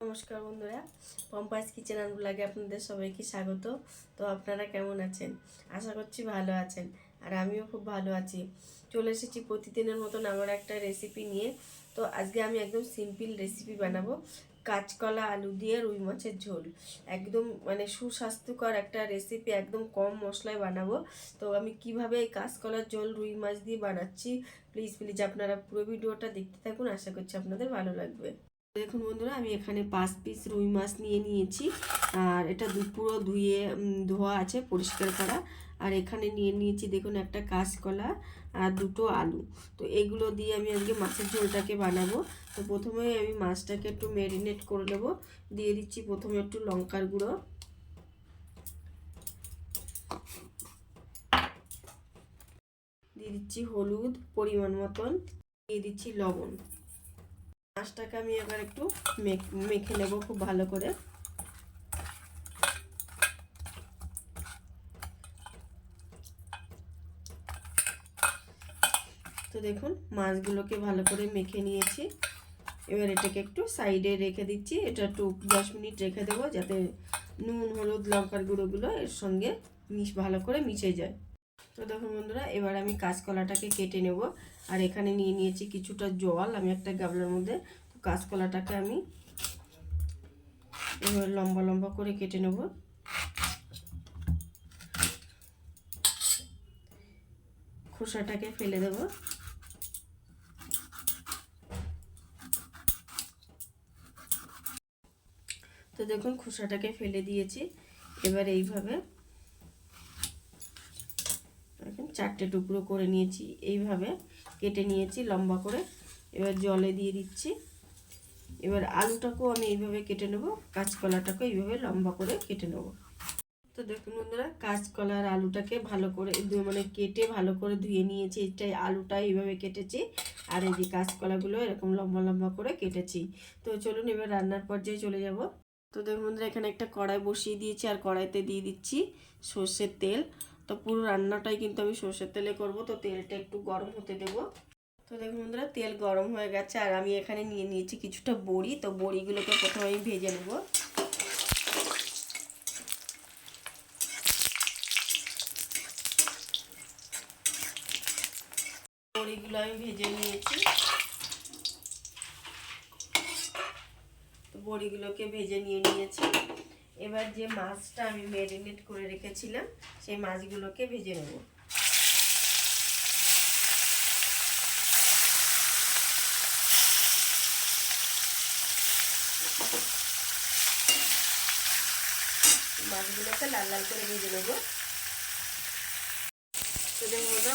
নমস্কার বন্ধুরা, পম্পাস kitchen and ব্লগে আপনাদের সবাইকে স্বাগত। তো আপনারা কেমন আছেন? আশা করছি ভালো আছেন, আর আমিও খুব ভালো আছি। চলে এসেছি প্রতিদিনের মতন আমার একটা রেসিপি নিয়ে। তো আজকে আমি একদম সিম্পল রেসিপি বানাবো। কাঁচকলা, আলু দিয়ে রুই মাছের ঝোল। একদম মানে সুস্বাস্থ্যকর একটা রেসিপি একদম কম মশলায় বানাবো। তো আমি কীভাবে এই কাঁচকলার ঝোল, রুই মাছ দিয়ে বানাচ্ছি প্লিজ প্লিজ আপনারা পুরো ভিডিওটা দেখতে থাকুন। আশা করছি আপনাদের ভালো লাগবে। দেখুন বন্ধুরা, আমি এখানে পাঁচ পিস রুই মাছ নিয়ে নিয়েছি। আর এটা পুরো ধুয়ে ধোয়া আছে, পরিষ্কার করা। আর এখানে নিয়ে নিয়েছি দেখুন একটা কাঁচকলা আর দুটো আলু। তো এগুলো দিয়ে আমি আজকে মাছের ঝোলটাকে বানাবো। তো প্রথমে আমি মাছটাকে একটু ম্যারিনেট করে নেব। দিয়ে দিচ্ছি প্রথমে একটু লঙ্কার গুঁড়ো। দিয়ে দিচ্ছি হলুদ পরিমাণ মতন। দিয়ে দিচ্ছি লবণ। মাছটাকে আমি এবার একটু মেখ- মেখে নেব খুব ভালো করে। তো দেখুন, মাছগুলোকে ভালো করে মেখে নিয়েছি। এবার এটাকে একটু সাইডে রেখে দিচ্ছি। এটা একটু দশ মিনিট রেখে দেবো যাতে নুন, হলুদ, লঙ্কার গুঁড়োগুলো এর সঙ্গে মিশ ভালো করে মিশে যায়। তো দেখুন বন্ধুরা, এবার আমি কাঁচকলাটাকে কেটে নেব। আর এখানে নিয়ে নিয়েছি কিছুটা জল। আমি একটা গাবলার মধ্যে তো কাঁচকলাটাকে আমি এবার লম্বা লম্বা করে কেটে নেব। খোসাটাকে ফেলে দেব তো দেখুন খোসাটাকে ফেলে দিয়েছি। এবার এইভাবে দেখুন চারটে টুকরো করে নিয়েছি। এইভাবে কেটে নিয়েছি লম্বা করে। এবার জলে দিয়ে দিচ্ছি। এবার আলুটাকেও আমি এইভাবে কেটে নেব, কাঁচকলাটাকেও এইভাবে লম্বা করে কেটে নেব। তো দেখুন বন্ধুরা, কাঁচকলার আলুটাকে ভালো করে মানে কেটে ভালো করে ধুয়ে নিয়েছি। এটাই আলুটা এইভাবে কেটেছি। আর এই যে কাঁচকলাগুলো এরকম লম্বা লম্বা করে কেটেছি। তো চলুন এবার রান্নার পর্যায়ে চলে যাব। তো দেখুন বন্ধুরা এখানে একটা কড়াই বসিয়ে দিয়েছি আর কড়াইতে দিয়ে দিচ্ছি সর্ষের তেল। তো পুরো রান্নাটাই কিন্তু আমি সর্ষের তেলে করব। তো তেলটা একটু গরম হতে দেব। তো দেখুন বন্ধুরা, তেল গরম হয়ে গেছে আর আমি এখানে নিয়ে নিয়েছি কিছুটা বড়ি। তো বড়িগুলোকে প্রথমে আমি ভেজে নেব। বড়িগুলো আমি ভেজে নিয়েছি। বড়িগুলোকে ভেজে নিয়ে নিয়েছি। এবার যে মাছটা আমি ম্যারিনেট করে রেখেছিলাম, সেই মাছগুলোকে ভেজে নেব। মাছগুলোকে লাল লাল করে ভেজে নেব।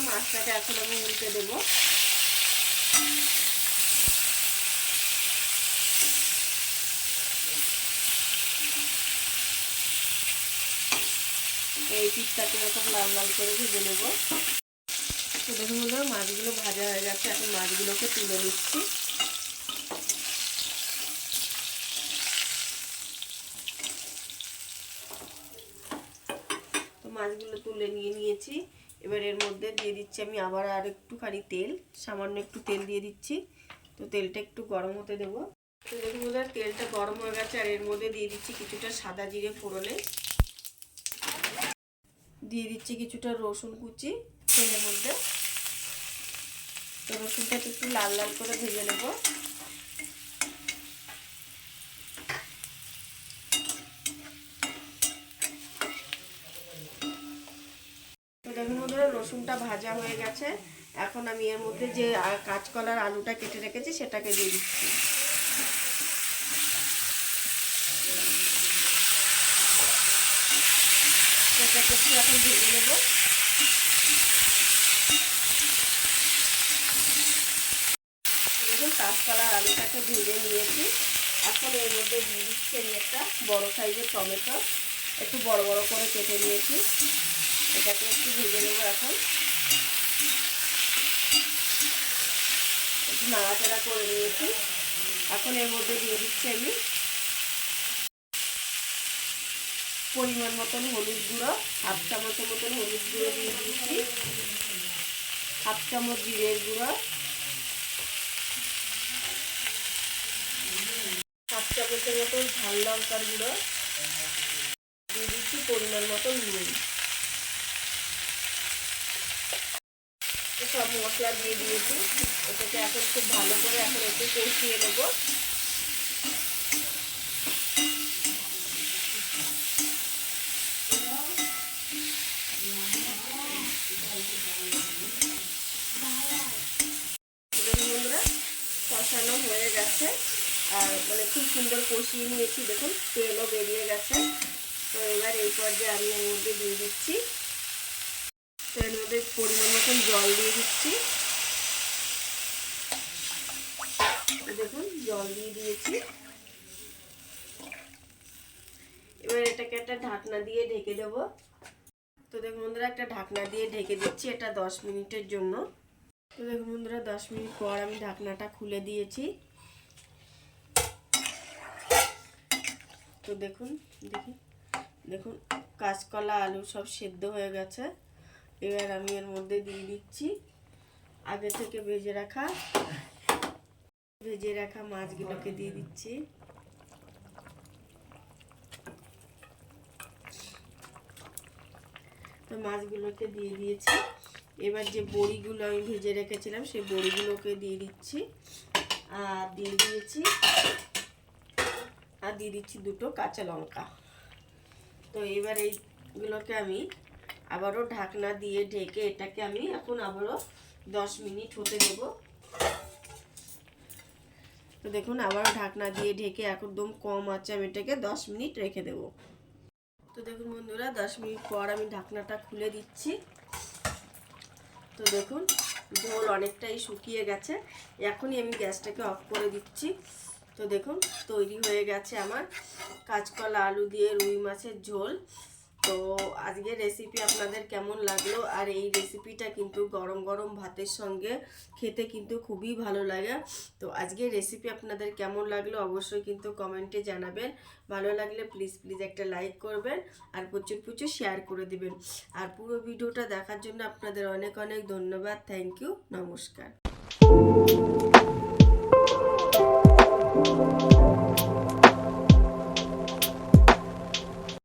মাছটাকে এখন আমি উল্টে দেবো। এই পিঠটাকে এরকম লাল লাল করে ভেজে নেব। তো দেখুন বন্ধুরা, মাছগুলো ভাজা হয়ে গেছে। এখন মাছগুলোকে তুলে নিচ্ছি। তো মাছগুলো তুলে নিয়ে নিয়েছি। এবার এর মধ্যে দিয়ে দিচ্ছি আমি আবার আর একটুখানি তেল। সামান্য একটু তেল দিয়ে দিচ্ছি। তো তেলটা একটু গরম হতে দেবো। তো দেখুন তেলটা গরম হয়ে গেছে। আর এর মধ্যে দিয়ে দিচ্ছি কিছুটা সাদা জিরে ফোড়নে। দিয়ে দিচ্ছি কিছুটা রসুন কুচি তেলের মধ্যে। তো রসুনটাকে একটু লাল লাল করে ভেজে নেব। দেখুন রসুনটা ভাজা হয়ে গেছে। এখন আমি এর মধ্যে যে কাঁচকলার আলুটা কেটে রেখেছি, সেটাকে দিয়ে দিচ্ছি সেটাকে একটু এখন ভেজে নেব দেখুন কাঁচকলার আলুটাকে ভেজে নিয়েছি এখন এর মধ্যে দিয়ে দিচ্ছি আমি একটা বড় সাইজের টমেটো একটু বড় বড় করে কেটে নিয়েছি এটাকে একটু ভেজে নেব এখন একটু নাড়াচাড়া করে নিয়েছি এখন এর মধ্যে দিয়ে দিচ্ছি আমি পরিমাণ মতন হলুদ গুঁড়ো, হাফ চামচের মতন হলুদ গুঁড়ো দিয়ে দিচ্ছি হাফ চামচ জিরের গুঁড়ো। হাফ চামচের মতন ঝাল লঙ্কার গুঁড়ো। দিয়ে দিচ্ছি পরিমাণ মতন নুন। সব মশলা দিয়ে দিয়েছি। এটাকে এখন খুব ভালো করে এখন একটু কষিয়ে নেব দেখুন বন্ধুরা কষানো হয়ে গেছে আর মানে খুব সুন্দর কষিয়ে নিয়েছি। দেখুন, তেলও বেরিয়ে গেছে। তো এবার এই পর্যায়ে আমি এর মধ্যে দিয়ে দিচ্ছি। তো এর মধ্যে পরিমাণ মতন জল দিয়ে দিচ্ছি। দেখুন, জল দিয়ে দিয়েছি। এবার এটাকে একটা ঢাকনা দিয়ে ঢেকে দেবো। তো দেখুন বন্ধুরা, একটা ঢাকনা দিয়ে ঢেকে দিচ্ছি এটা দশ মিনিটের জন্য। তো দেখুন বন্ধুরা, দশ মিনিট পর আমি ঢাকনাটা খুলে দিয়েছি। তো দেখুন, দেখি। দেখুন, কাঁচকলা, আলু সব সেদ্ধ হয়ে গেছে। এবার আমি এর মধ্যে দিয়ে দিচ্ছি আগে থেকে ভেজে রাখা ভেজে রাখা মাছগুলোকে দিয়ে দিচ্ছি। তো মাছগুলোকে দিয়ে দিয়েছি। এবার যে বড়িগুলো আমি ভেজে রেখেছিলাম, সেই বড়িগুলোকে দিয়ে দিচ্ছি। আর দিয়ে দিয়েছি আর দিয়ে দিচ্ছি দুটো কাঁচা লঙ্কা। তো এবার এইগুলোকে আমি আবারও ঢাকনা দিয়ে ঢেকে এটাকে আমি এখন আবারও দশ মিনিট হতে দেব। তো দেখুন, আবারও ঢাকনা দিয়ে ঢেকে একদম কম আছে আমি এটাকে দশ মিনিট রেখে দেব। তো দেখুন বন্ধুরা, দশ মিনিট পর আমি ঢাকনাটা খুলে দিচ্ছি। তো দেখুন, ঝোল অনেকটাই শুকিয়ে গেছে। এখনই আমি গ্যাসটাকে অফ করে দিচ্ছি। তো দেখুন, তৈরি হয়ে গেছে আমার কাঁচকলা, আলু দিয়ে রুই মাছের ঝোল। তো আজকে রেসিপি আপনাদের কেমন লাগল? আর এই রেসিপিটা কিন্তু গরম গরম ভাতের সঙ্গে খেতে কিন্তু খুবই ভালো লাগে। তো আজকে রেসিপি আপনাদের কেমন লাগল অবশ্যই কিন্তু কমেন্টে জানাবেন। ভালো লাগলে প্লিজ প্লিজ একটা লাইক করবেন আর প্রচুর প্রচুর শেয়ার করে দিবেন। আর পুরো ভিডিওটা দেখার জন্য আপনাদের অনেক অনেক ধন্যবাদ। থ্যাংক ইউ নমস্কার।